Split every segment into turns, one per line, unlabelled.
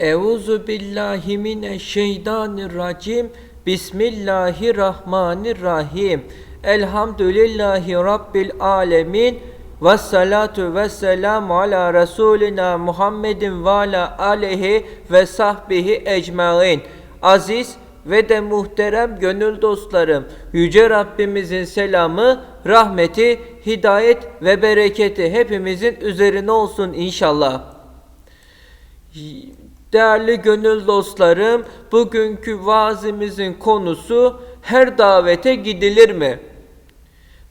Euzu billahi mineşşeytanirracim. Bismillahirrahmanirrahim. Elhamdülillahi rabbil alamin. Ve salatu ve selamu ala Resulina Muhammedin ve ala aleyhi ve sahbihi ecmain. Aziz ve de muhterem gönül dostlarım, Yüce Rabbimizin selamı, rahmeti, hidayet ve bereketi hepimizin üzerine olsun inşallah. Değerli gönül dostlarım, bugünkü vaazimizin konusu her davete gidilir mi?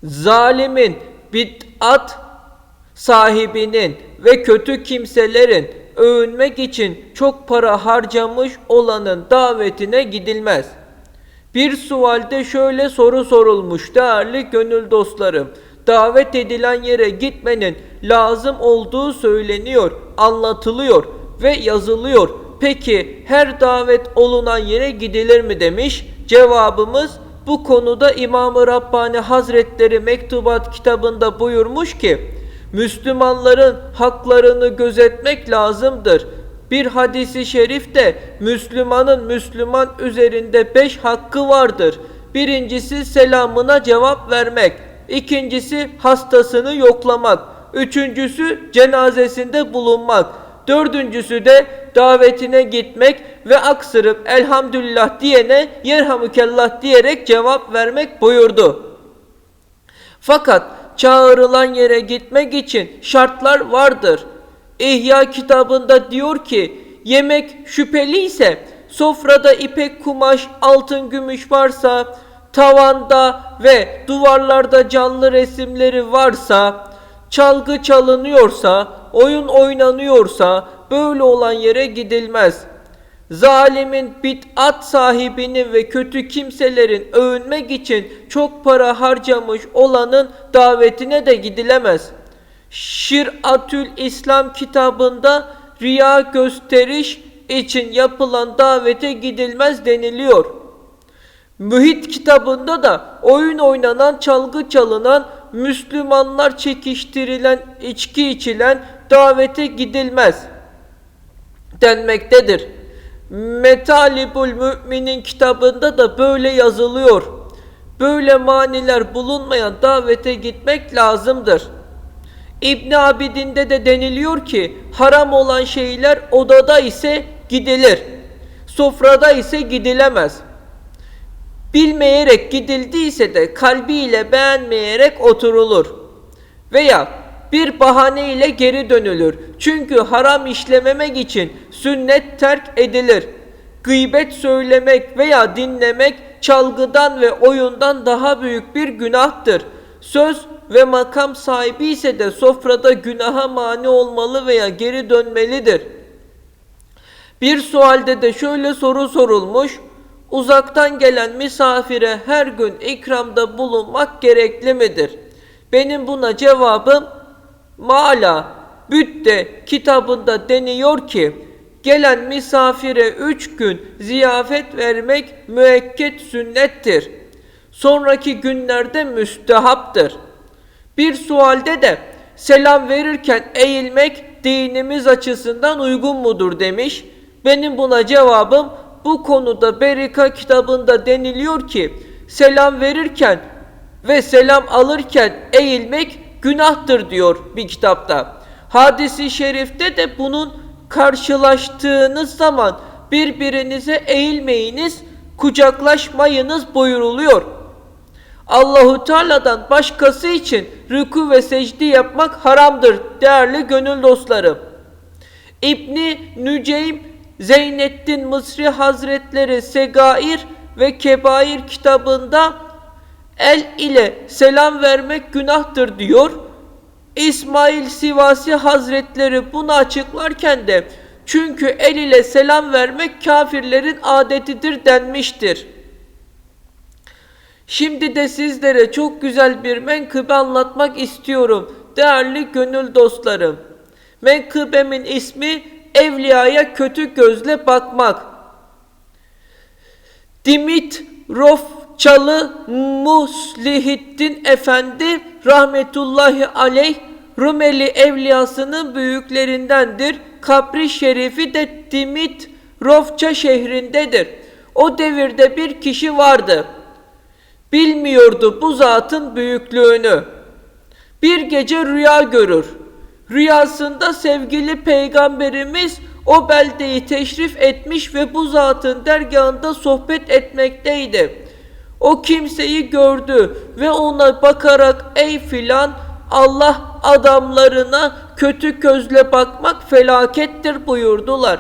Zalimin, bid'at sahibinin ve kötü kimselerin övünmek için çok para harcamış olanın davetine gidilmez. Bir sualde şöyle soru sorulmuş değerli gönül dostlarım. Davet edilen yere gitmenin lazım olduğu söyleniyor, anlatılıyor ve yazılıyor. Peki her davet olunan yere gidilir mi demiş? Cevabımız bu konuda İmam-ı Rabbani Hazretleri Mektubat kitabında buyurmuş ki Müslümanların haklarını gözetmek lazımdır. Bir hadisi şerifte Müslümanın Müslüman üzerinde beş hakkı vardır. Birincisi selamına cevap vermek. İkincisi hastasını yoklamak. Üçüncüsü cenazesinde bulunmak. Dördüncüsü de davetine gitmek ve aksırıp elhamdülillah diyene yerhamükellah diyerek cevap vermek buyurdu. Fakat çağrılan yere gitmek için şartlar vardır. İhya kitabında diyor ki yemek şüpheli ise sofrada ipek kumaş altın gümüş varsa tavanda ve duvarlarda canlı resimleri varsa çalgı çalınıyorsa oyun oynanıyorsa böyle olan yere gidilmez. Zalimin bid'at sahibinin ve kötü kimselerin övünmek için çok para harcamış olanın davetine de gidilemez. Şiratül İslam kitabında riya gösteriş için yapılan davete gidilmez deniliyor. Mühit kitabında da oyun oynanan, çalgı çalınan, Müslümanlar çekiştirilen, içki içilen davete gidilmez denmektedir. Metalibul Mümin'in kitabında da böyle yazılıyor. Böyle maniler bulunmayan davete gitmek lazımdır. İbn Abidin'de de deniliyor ki haram olan şeyler odada ise gidilir. Sofrada ise gidilemez. Bilmeyerek gidildiyse de kalbiyle beğenmeyerek oturulur. Veya bir bahane ile geri dönülür. Çünkü haram işlememek için sünnet terk edilir. Gıybet söylemek veya dinlemek çalgıdan ve oyundan daha büyük bir günahtır. Söz ve makam sahibi ise de sofrada günaha mani olmalı veya geri dönmelidir. Bir sualde de şöyle soru sorulmuş. Uzaktan gelen misafire her gün ikramda bulunmak gerekli midir? Benim buna cevabım Mala Bütte kitabında deniyor ki gelen misafire üç gün ziyafet vermek müekket sünnettir. Sonraki günlerde müstehaptır. Bir sualde de selam verirken eğilmek dinimiz açısından uygun mudur demiş. Benim buna cevabım bu konuda Berika kitabında deniliyor ki selam verirken ve selam alırken eğilmek günahtır diyor bir kitapta. Hadisi şerifte de bunun karşılaştığınız zaman birbirinize eğilmeyiniz, kucaklaşmayınız buyuruluyor. Allahu Teala'dan başkası için rükû ve secde yapmak haramdır değerli gönül dostlarım. İbni Nüceym Zeynettin Mısri Hazretleri Segair ve Kebair kitabında el ile selam vermek günahtır diyor. İsmail Sivasi Hazretleri bunu açıklarken de çünkü el ile selam vermek kafirlerin adetidir denmiştir. Şimdi de sizlere çok güzel bir menkıbe anlatmak istiyorum değerli gönül dostlarım. Menkıbemin ismi evliyaya kötü gözle bakmak. Dimit Rof Çalı Muslihiddin Efendi rahmetullahi aleyh Rumeli evliyasının büyüklerindendir. Kabri şerifi de Dimitrovça şehrindedir. O devirde bir kişi vardı. Bilmiyordu bu zatın büyüklüğünü. Bir gece rüya görür. Rüyasında sevgili peygamberimiz o beldeyi teşrif etmiş ve bu zatın dergahında sohbet etmekteydi. O kimseyi gördü ve ona bakarak ey filan Allah adamlarına kötü gözle bakmak felakettir buyurdular.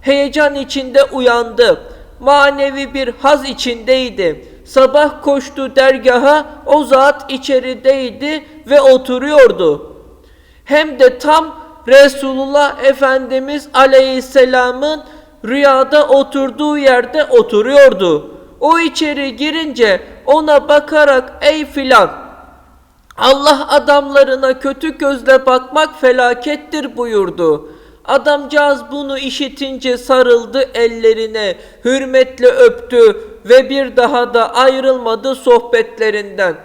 Heyecan içinde uyandı. Manevi bir haz içindeydi. Sabah koştu dergaha, o zat içerideydi ve oturuyordu. Hem de tam Resulullah Efendimiz Aleyhisselam'ın rüyada oturduğu yerde oturuyordu. O içeri girince ona bakarak ey filan Allah adamlarına kötü gözle bakmak felakettir buyurdu. Adamcağız bunu işitince sarıldı ellerine, hürmetle öptü ve bir daha da ayrılmadı sohbetlerinden.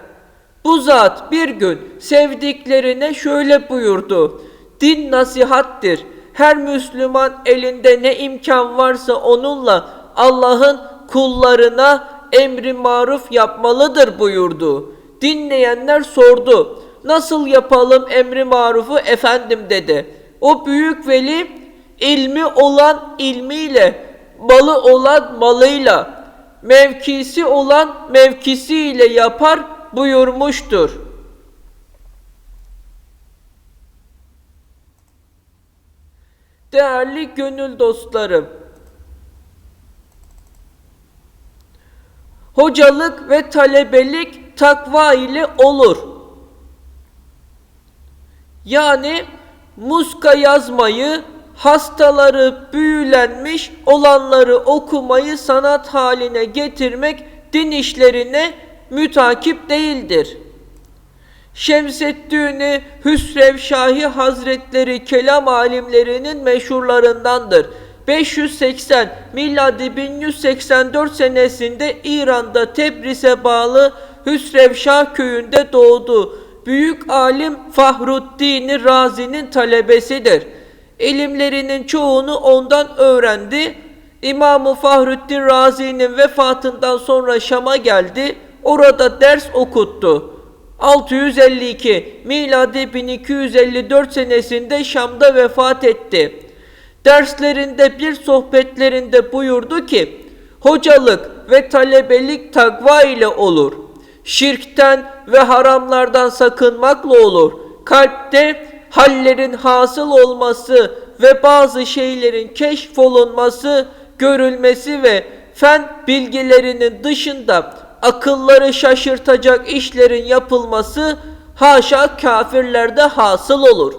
Bu zat bir gün sevdiklerine şöyle buyurdu. Din nasihattir. Her Müslüman elinde ne imkan varsa onunla Allah'ın kullarına emri maruf yapmalıdır buyurdu. Dinleyenler sordu. Nasıl yapalım emri marufu efendim dedi. O büyük veli ilmi olan ilmiyle, malı olan malıyla, mevkisi olan mevkisiyle yapar buyurmuştur. Değerli gönül dostlarım, hocalık ve talebelik takva ile olur. Yani muska yazmayı, hastaları büyülenmiş olanları okumayı sanat haline getirmek din işlerine mütakip değildir. Şemseddin Hüsrev Şahi Hazretleri kelam alimlerinin meşhurlarındandır. 580 miladi 1184 senesinde İran'da Tebris'e bağlı Hüsrevşah köyünde doğdu. Büyük alim Fahruddin Razi'nin talebesidir. İlimlerinin çoğunu ondan öğrendi. İmam-ı Fahruddin Razi'nin vefatından sonra Şam'a geldi. Orada ders okuttu. 652 miladi 1254 senesinde Şam'da vefat etti. Derslerinde bir sohbetlerinde buyurdu ki, hocalık ve talebelik takva ile olur. Şirkten ve haramlardan sakınmakla olur. Kalpte hallerin hasıl olması ve bazı şeylerin keşfolunması, görülmesi ve fen bilgilerinin dışında akılları şaşırtacak işlerin yapılması haşa kafirlerde hasıl olur.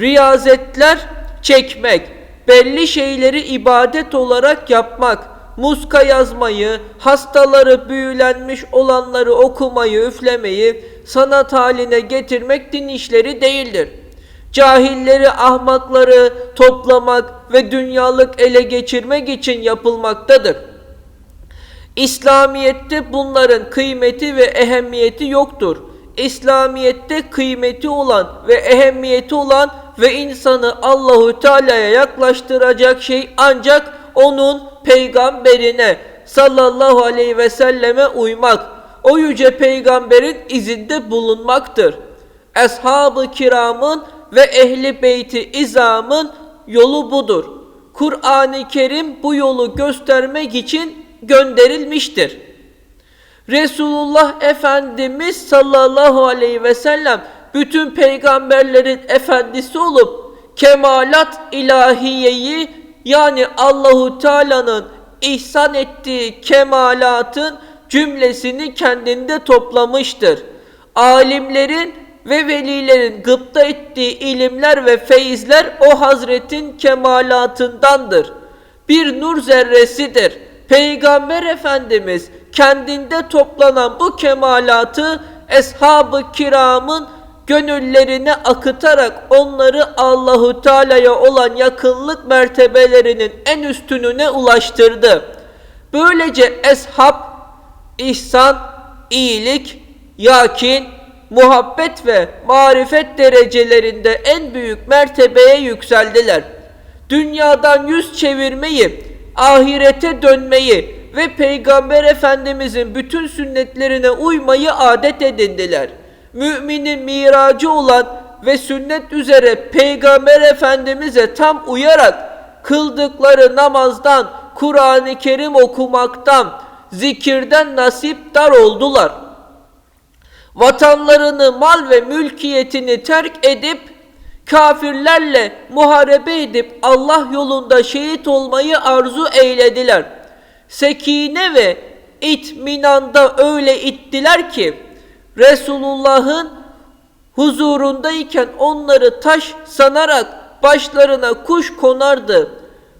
Riyazetler çekmek, belli şeyleri ibadet olarak yapmak, muska yazmayı, hastaları büyülenmiş olanları okumayı, üflemeyi sanat haline getirmek din işleri değildir. Cahilleri, ahmakları toplamak ve dünyalık ele geçirmek için yapılmaktadır. İslamiyette bunların kıymeti ve ehemmiyeti yoktur. İslamiyette kıymeti olan ve ehemmiyeti olan ve insanı Allahu Teala'ya yaklaştıracak şey ancak onun peygamberine sallallahu aleyhi ve selleme uymak. O yüce peygamberin izinde bulunmaktır. Ashab-ı kiramın ve ehli beyti izamın yolu budur. Kur'an-ı Kerim bu yolu göstermek için gönderilmiştir. Resulullah Efendimiz sallallahu aleyhi ve sellem bütün peygamberlerin efendisi olup kemalat ilahiyeyi yani Allahu Teala'nın ihsan ettiği kemalatın cümlesini kendinde toplamıştır. Alimlerin ve velilerin gıpta ettiği ilimler ve feyizler o hazretin kemalatındandır. Bir nur zerresidir. Peygamber Efendimiz kendinde toplanan bu kemalatı eshab-ı kiramın gönüllerine akıtarak onları Allahu Teala'ya olan yakınlık mertebelerinin en üstününe ulaştırdı. Böylece eshab, ihsan, iyilik, yakin, muhabbet ve marifet derecelerinde en büyük mertebeye yükseldiler. Dünyadan yüz çevirmeyi, ahirete dönmeyi ve Peygamber Efendimizin bütün sünnetlerine uymayı adet edindiler. Müminin miracı olan ve sünnet üzere Peygamber Efendimiz'e tam uyarak kıldıkları namazdan, Kur'an-ı Kerim okumaktan, zikirden nasipdar oldular. Vatanlarını, mal ve mülkiyetini terk edip kafirlerle muharebe edip Allah yolunda şehit olmayı arzu eylediler. Sekine ve itminanda öyle ittiler ki Resulullah'ın huzurundayken onları taş sanarak başlarına kuş konardı.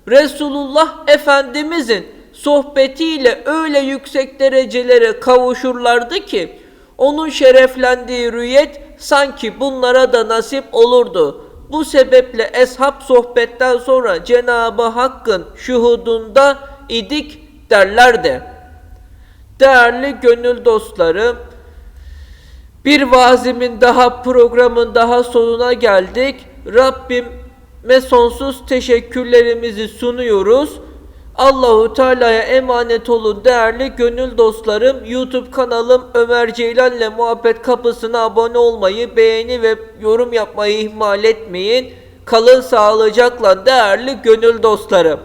Resulullah Efendimizin sohbetiyle öyle yüksek derecelere kavuşurlardı ki onun şereflendiği rüyet sanki bunlara da nasip olurdu. Bu sebeple eshab sohbetten sonra Cenab-ı Hakk'ın şuhudunda idik derlerdi. Değerli gönül dostlarım, bir vazimin daha programın daha sonuna geldik. Rabbime sonsuz teşekkürlerimizi sunuyoruz. Allahu Teala'ya emanet olun değerli gönül dostlarım. YouTube kanalım Ömer Ceylan ile Muhabbet Kapısı'na abone olmayı, beğeni ve yorum yapmayı ihmal etmeyin. Kalın sağlıcakla değerli gönül dostlarım.